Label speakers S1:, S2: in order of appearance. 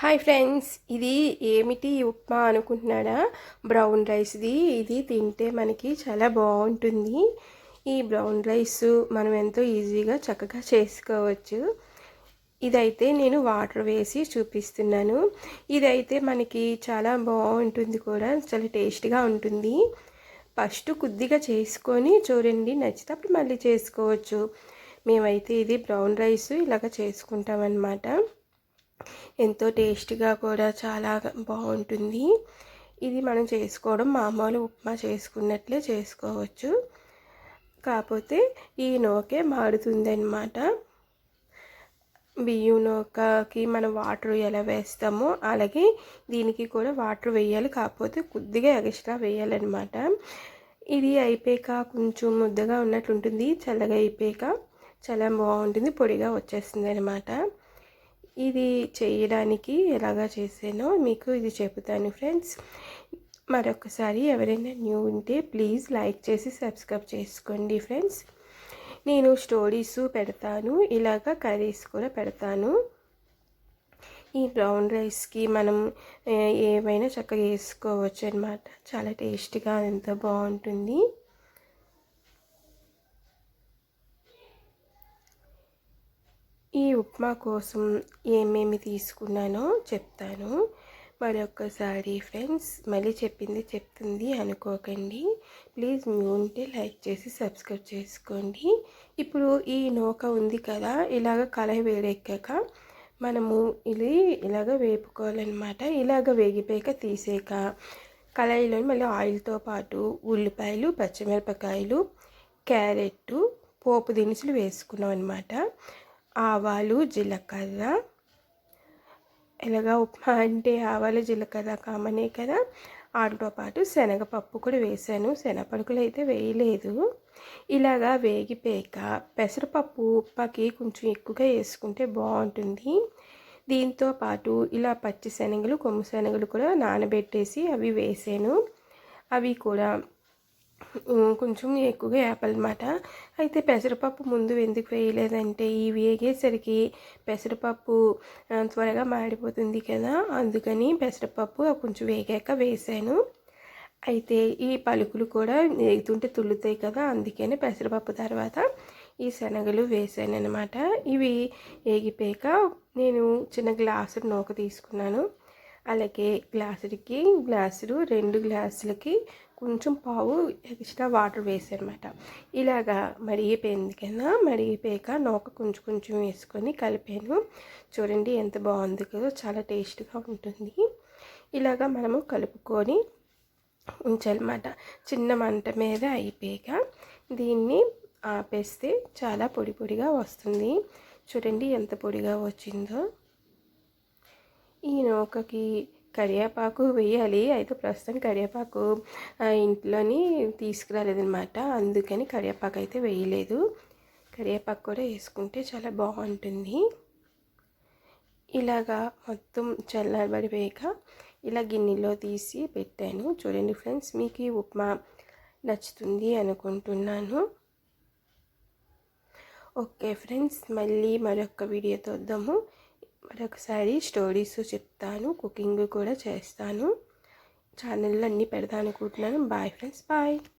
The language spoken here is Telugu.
S1: హాయ్ ఫ్రెండ్స్ ఇది ఏమిటి ఉప్మా అనుకుంటున్నాడా బ్రౌన్ రైస్ది ఇది తింటే మనకి చాలా బాగుంటుంది. ఈ బ్రౌన్ రైస్ మనం ఎంతో ఈజీగా చక్కగా చేసుకోవచ్చు. ఇదైతే నేను వాటర్ వేసి చూపిస్తున్నాను. ఇదైతే మనకి చాలా బాగుంటుంది కూడా చాలా టేస్ట్గా ఉంటుంది. ఫస్ట్ కొద్దిగా చేసుకొని చూడండి నచ్చితే అప్పుడు మళ్ళీ చేసుకోవచ్చు. మేమైతే ఇది బ్రౌన్ రైస్ ఇలాగ చేసుకుంటామన్నమాట. ఎంతో టేస్ట్గా కూడా చాలా బాగుంటుంది. ఇది మనం చేసుకోవడం మామూలు ఉప్మా చేసుకున్నట్లే చేసుకోవచ్చు. కాకపోతే ఈ నూకే మాడుతుంది అనమాట బియ్యం నూకకి మనం వాటర్ ఎలా వేస్తామో అలాగే దీనికి కూడా వాటర్ వేయాలి. కాకపోతే కొద్దిగా ఎక్స్ట్రా వేయాలన్నమాట. ఇది అయిపోయాక కొంచెం ముద్దగా ఉన్నట్లుంటుంది. చల్లగా అయిపోయాక చాలా బాగుంటుంది. పొడిగా వచ్చేస్తుంది అనమాట ఇది చేయడానికి ఎలాగా చేసానో మీకు ఇది చెబుతాను ఫ్రెండ్స్. మరొకసారి ఎవరైనా న్యూ ఉంటే ప్లీజ్ లైక్ చేసి సబ్స్క్రైబ్ చేసుకోండి ఫ్రెండ్స్. నేను స్టోరీస్ పెడతాను ఇలాగ కర్రీస్ కూడా పెడతాను. ఈ బ్రౌన్ రైస్కి మనం ఏమైనా చక్కగా వేసుకోవచ్చు అనమాట చాలా టేస్టీగా ఎంత బాగుంటుంది. ఈ ఉప్మా కోసం ఏమేమి తీసుకున్నానో చెప్తాను. మరొకసారి ఫ్రెండ్స్ మళ్ళీ చెప్పింది చెప్తుంది అనుకోకండి. ప్లీజ్ మీ ఉంటే లైక్ చేసి సబ్స్క్రైబ్ చేసుకోండి. ఇప్పుడు ఈ నూక ఉంది కదా ఇలాగ కళాయి వేడెక్కాక మనము ఇది ఇలాగ వేపుకోవాలన్నమాట. ఇలాగ వేగిపోయాక తీసాక కళాయిలో మళ్ళీ ఆయిల్తో పాటు ఉల్లిపాయలు పచ్చిమిరపకాయలు క్యారెట్ పోపు దినుసులు వేసుకున్నాం అనమాట ఆవాలు జీలకర్ర. ఎలాగా ఉప్మా అంటే ఆవాలు జీలకర్ర కామనే కదా. వాటితో పాటు శనగపప్పు కూడా వేసాను. శనగపడుకులు అయితే వేయలేదు. ఇలాగా వేగిపోయాక పెసరపప్పు ఉప్పకి కొంచెం ఎక్కువగా వేసుకుంటే బాగుంటుంది. దీంతో పాటు ఇలా పచ్చి శనగలు కొమ్ము శనగలు కూడా నానబెట్టేసి అవి వేసాను. అవి కూడా కొంచెం ఎక్కువగా వేపాలన్నమాట అయితే పెసరపప్పు ముందు ఎందుకు వేయలేదంటే ఈ వేగేసరికి పెసరపప్పు త్వరగా మాడిపోతుంది కదా అందుకని పెసరపప్పు కొంచెం వేగాక వేసాను. అయితే ఈ పలుకులు కూడా వేగుతుంటే తుల్లుతాయి కదా అందుకని పెసరపప్పు తర్వాత ఈ శనగలు వేసాను అనమాట ఇవి వేగిపోయాక నేను చిన్న గ్లాసు నూక తీసుకున్నాను. అలాగే గ్లాసులకి గ్లాసులు రెండు గ్లాసులకి కొంచెం పావు ఎక్స్ట్రా వాటర్ వేసానమాట ఇలాగా మరిగిపోయింది కదా మరిగిపోయాక నూక కొంచెం కొంచెం వేసుకొని కలిపాను. చూడండి ఎంత బాగుంది కదా చాలా టేస్ట్గా ఉంటుంది. ఇలాగా మనము కలుపుకొని ఉంచాలన్నమాట. చిన్న మంట మీద అయిపోయాక దీన్ని ఆపేస్తే చాలా పొడి పొడిగా వస్తుంది. చూడండి ఎంత పొడిగా వచ్చిందో. ఈ నౌకకి కరివేపాకు వేయాలి. అయితే ప్రస్తుతం కరివేపాకు ఇంట్లోని తీసుకురాలేదనమాట అందుకని కరివేపాకు అయితే వేయలేదు. కరివేపాకు కూడా వేసుకుంటే చాలా బాగుంటుంది. ఇలాగా మొత్తం చల్లబడిపోయాక ఇలా గిన్నెలో తీసి పెట్టాను. చూడండి ఫ్రెండ్స్ మీకు ఈ ఉప్మా నచ్చుతుంది అనుకుంటున్నాను. ఓకే ఫ్రెండ్స్ మళ్ళీ మరొక వీడియోతో వద్దాము. మరొకసారి స్టోరీస్ చెప్తాను కుకింగ్ కూడా చేస్తాను. ఛానల్లో అన్నీ పెడతాను అనుకుంటున్నాను. Bye friends bye.